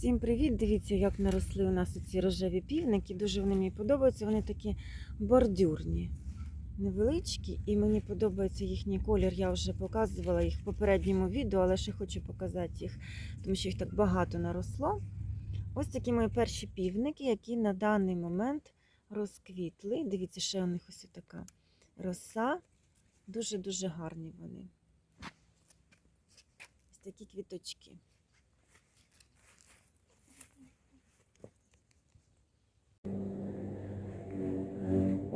Всім привіт! Дивіться, як наросли у нас ці рожеві півники. Дуже вони мені подобаються. Вони такі бордюрні, невеличкі, і мені подобається їхній колір. Я вже показувала їх в попередньому відео, але ще хочу показати їх, тому що їх так багато наросло. Ось такі мої перші півники, які на даний момент розквітли. Дивіться, ще у них ось така роса. Дуже-дуже гарні вони. Ось такі квіточки.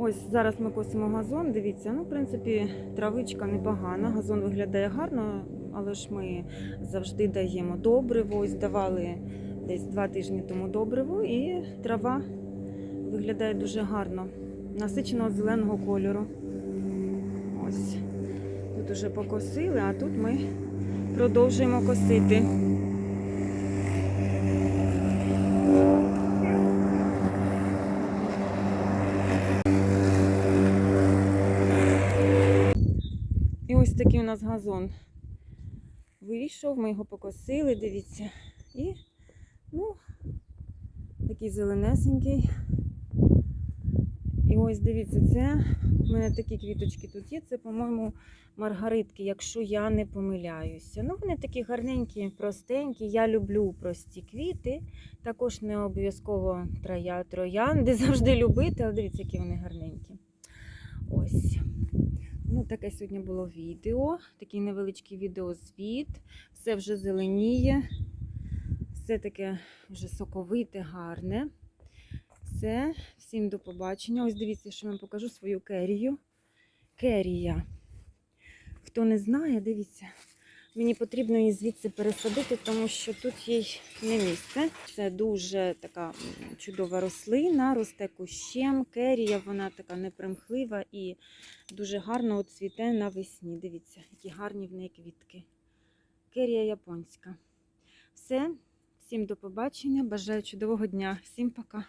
Ось зараз ми косимо газон. Дивіться, ну, в принципі, травичка непогана, газон виглядає гарно, але ж ми завжди даємо добриво. Ось давали десь два тижні тому добриво, і трава виглядає дуже гарно, насиченого зеленого кольору. Ось тут уже покосили, а тут ми продовжуємо косити. І ось такий у нас газон вийшов, ми його покосили, дивіться. І, ну, такий зеленесенький. І ось дивіться, це у мене такі квіточки тут є. Це, по-моєму, маргаритки, якщо я не помиляюся. Ну, вони такі гарненькі, простенькі. Я люблю прості квіти. Також не обов'язково троя, троянди завжди любити, але дивіться, які вони гарненькі. Ось. Ну, таке сьогодні було відео. Такий невеличкий відеозвіт. Все вже зеленіє. Все таке вже соковите, гарне. Все, всім до побачення. Ось дивіться, що я вам покажу свою керію. Керія. Хто не знає, дивіться. Мені потрібно її звідси пересадити, тому що тут їй не місце. Це дуже така чудова рослина, росте кущем. Керія, вона така непримхлива і дуже гарно цвіте навесні. Дивіться, які гарні в неї квітки. Керія японська. Все, всім до побачення. Бажаю чудового дня. Всім пока.